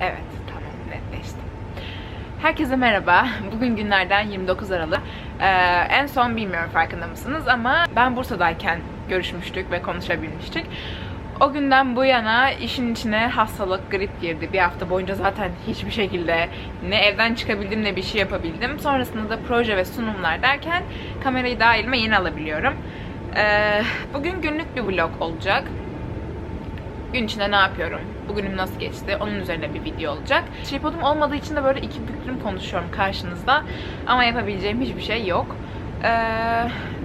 Evet, tamam, netleştim. Herkese merhaba. Bugün günlerden 29 Aralık. Ee, en son bilmiyorum farkında mısınız ama ben Bursa'dayken görüşmüştük ve konuşabilmiştik. O günden bu yana işin içine hastalık, grip girdi. Bir hafta boyunca zaten hiçbir şekilde ne evden çıkabildim ne bir şey yapabildim. Sonrasında da proje ve sunumlar derken kamerayı daha elime yeni alabiliyorum. Ee, bugün günlük bir vlog olacak gün içinde ne yapıyorum, bugünüm nasıl geçti, onun üzerine bir video olacak. Tripodum olmadığı için de böyle iki büklüm konuşuyorum karşınızda. Ama yapabileceğim hiçbir şey yok. Ee,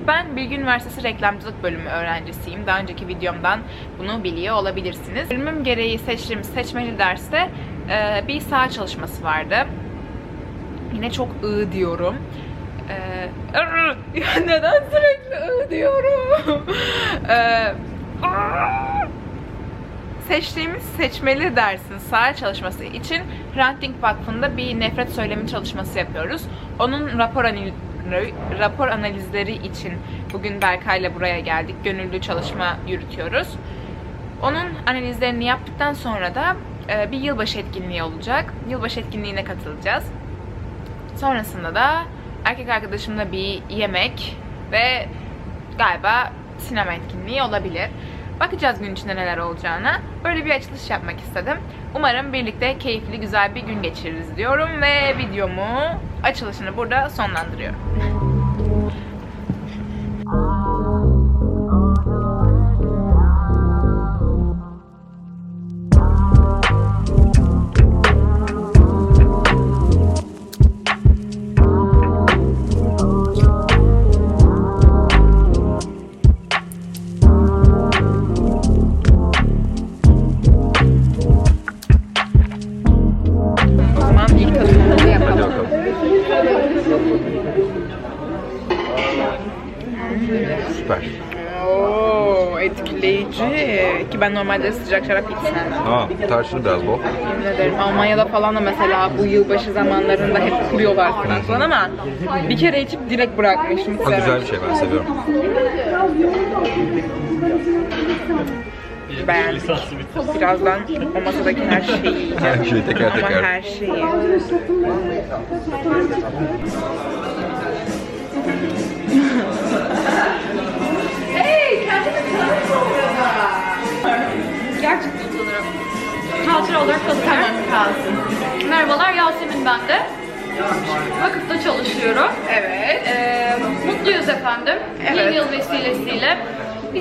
ben Bilgi Üniversitesi Reklamcılık Bölümü öğrencisiyim. Daha önceki videomdan bunu biliyor olabilirsiniz. Bölümüm gereği seçtiğim seçmeli derste e, bir saha çalışması vardı. Yine çok ı diyorum. Ee, neden sürekli ı diyorum? Ee. Seçtiğimiz seçmeli dersin sahaya çalışması için Hrant Vakfı'nda bir nefret söylemi çalışması yapıyoruz. Onun rapor rapor analizleri için bugün Berkay'la buraya geldik. Gönüllü çalışma yürütüyoruz. Onun analizlerini yaptıktan sonra da e, bir yılbaşı etkinliği olacak. Yılbaşı etkinliğine katılacağız. Sonrasında da erkek arkadaşımla bir yemek ve galiba sinema etkinliği olabilir. Bakacağız gün içinde neler olacağına. Böyle bir açılış yapmak istedim. Umarım birlikte keyifli güzel bir gün geçiririz diyorum ve videomu açılışını burada sonlandırıyorum. Süper. Oo, etkileyici. Ki ben normalde sıcak şarap hiç sevmem. Aa, tarçını biraz bol. Yemin ederim Almanya'da falan da mesela bu yılbaşı zamanlarında hep kuruyorlar falan falan ama bir kere içip direkt bırakmışım. Ha, güzel bir şey ben seviyorum. Beğendik. Birazdan o masadaki her şeyi yiyeceğim. Her şeyi teker Ama teker. her şeyi.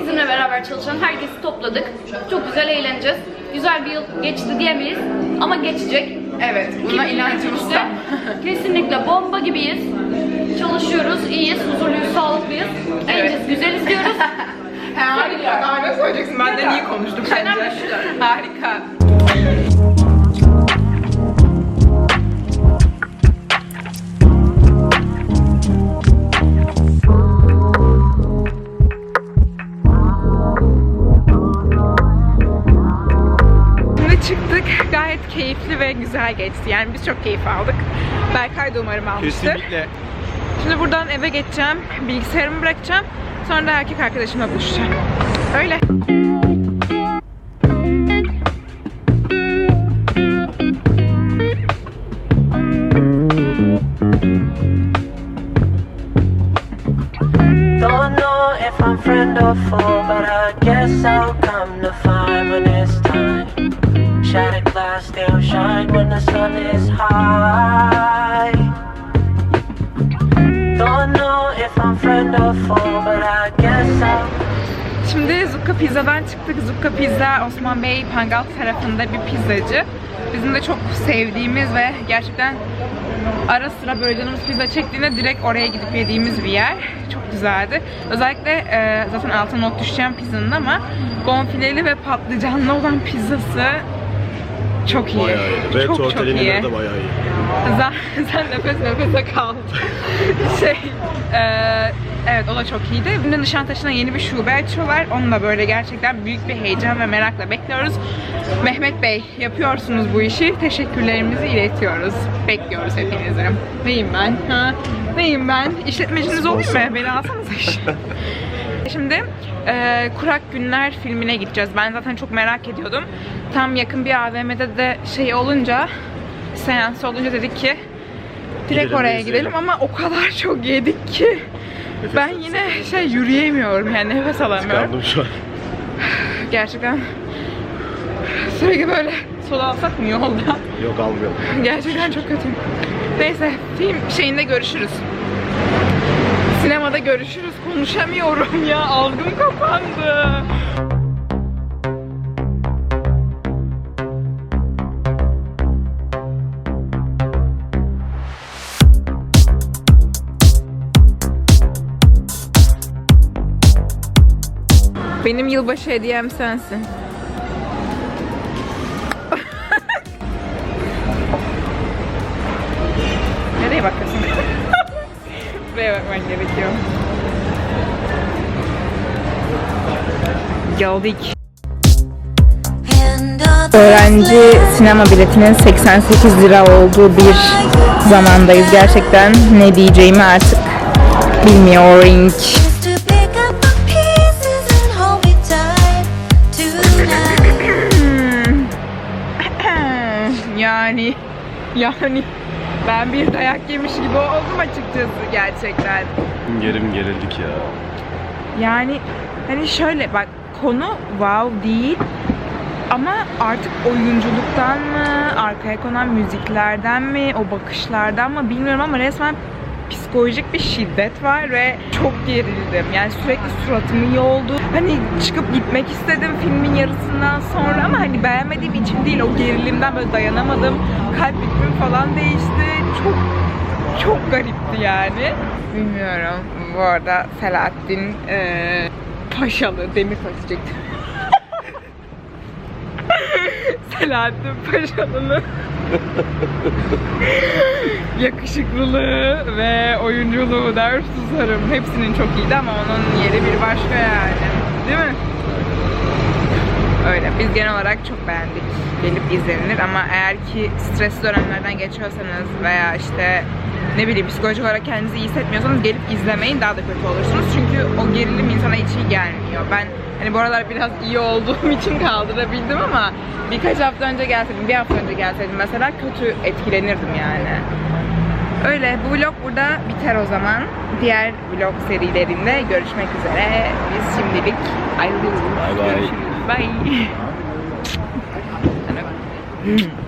Bizimle beraber çalışan herkesi topladık. Çok güzel eğleneceğiz. Güzel bir yıl geçti diyemeyiz ama geçecek. Evet. Buna inancımız tam. Kesinlikle bomba gibiyiz. Çalışıyoruz, iyiyiz, huzurluyuz, sağlıklıyız. Genciz, güzeliz diyoruz. Harika. Daha ne söyleyeceksin? Benden iyi konuştum bence. Harika. Çıktık. Gayet keyifli ve güzel geçti. Yani biz çok keyif aldık. Berkay da umarım almıştır. Şimdi buradan eve geçeceğim. Bilgisayarımı bırakacağım. Sonra da erkek arkadaşımla buluşacağım. Öyle. Don't know if I'm friend or foe, but I guess Şimdi Zukka Pizza'dan çıktık. Zukka Pizza Osman Bey Pangal tarafında bir pizzacı. Bizim de çok sevdiğimiz ve gerçekten ara sıra böyle canımız pizza çektiğinde direkt oraya gidip yediğimiz bir yer. Çok güzeldi. Özellikle e, zaten altına not düşeceğim pizzanın ama bonfileli ve patlıcanlı olan pizzası çok iyi. Bayağı iyi. Red çok çok iyi. de bayağı iyi. Sen, sen nefes nefese kaldın. şey, e, Evet o da çok iyiydi. Bugün Nişantaşı'na yeni bir şube açıyorlar. Onu da böyle gerçekten büyük bir heyecan ve merakla bekliyoruz. Mehmet Bey yapıyorsunuz bu işi. Teşekkürlerimizi iletiyoruz. Bekliyoruz hepinizi. Neyim ben? Ha? Neyim ben? İşletmeciniz olayım mı? Beni alsanıza işe. Şimdi e, Kurak Günler filmine gideceğiz. Ben zaten çok merak ediyordum. Tam yakın bir AVM'de de şey olunca, seans olunca dedik ki direkt Gidelim oraya izleyelim. gidelim ama o kadar çok yedik ki ben yine şey yürüyemiyorum yani nefes alamıyorum. Kaldım şu an. Gerçekten sürekli böyle sola alsak mı yolda? Yok almıyorum. Gerçekten çok kötü. Neyse film şeyinde görüşürüz. Sinemada görüşürüz. Konuşamıyorum ya. Algım kapandı. Benim yılbaşı hediyem sensin. Nereye bakıyorsun? Buraya bakman gerekiyor. Geldik. Öğrenci sinema biletinin 88 lira olduğu bir zamandayız. Gerçekten ne diyeceğimi artık bilmiyorum. Tonight. yani yani ben bir dayak yemiş gibi oldum açıkçası gerçekten. Gerim gerildik ya. Yani hani şöyle bak konu wow değil ama artık oyunculuktan mı, arkaya konan müziklerden mi, o bakışlardan mı bilmiyorum ama resmen psikolojik bir şiddet var ve çok gerildim. Yani sürekli suratım iyi oldu. Hani çıkıp gitmek istedim filmin yarısından sonra ama hani beğenmediğim için değil o gerilimden böyle dayanamadım. Kalp ritmim falan değişti. Çok çok garipti yani. Bilmiyorum. Bu arada Selahattin eee Paşalı, Demirtaş diyecektim. Selahattin Paşalı'nın yakışıklılığı ve oyunculuğu der susarım. Hepsinin çok iyiydi ama onun yeri bir başka yani. Değil mi? Öyle. Biz genel olarak çok beğendik. Gelip izlenilir ama eğer ki stresli dönemlerden geçiyorsanız veya işte ne bileyim psikolojik olarak kendinizi iyi hissetmiyorsanız gelip izlemeyin daha da kötü olursunuz. Çünkü o gerilim insana hiç iyi gelmiyor. Ben hani bu aralar biraz iyi olduğum için kaldırabildim ama birkaç hafta önce gelseydim, bir hafta önce gelseydim mesela kötü etkilenirdim yani. Öyle bu vlog burada biter o zaman. Diğer vlog serilerinde görüşmek üzere. Biz şimdilik ayrılıyoruz. Bay. Bye. Sana bak.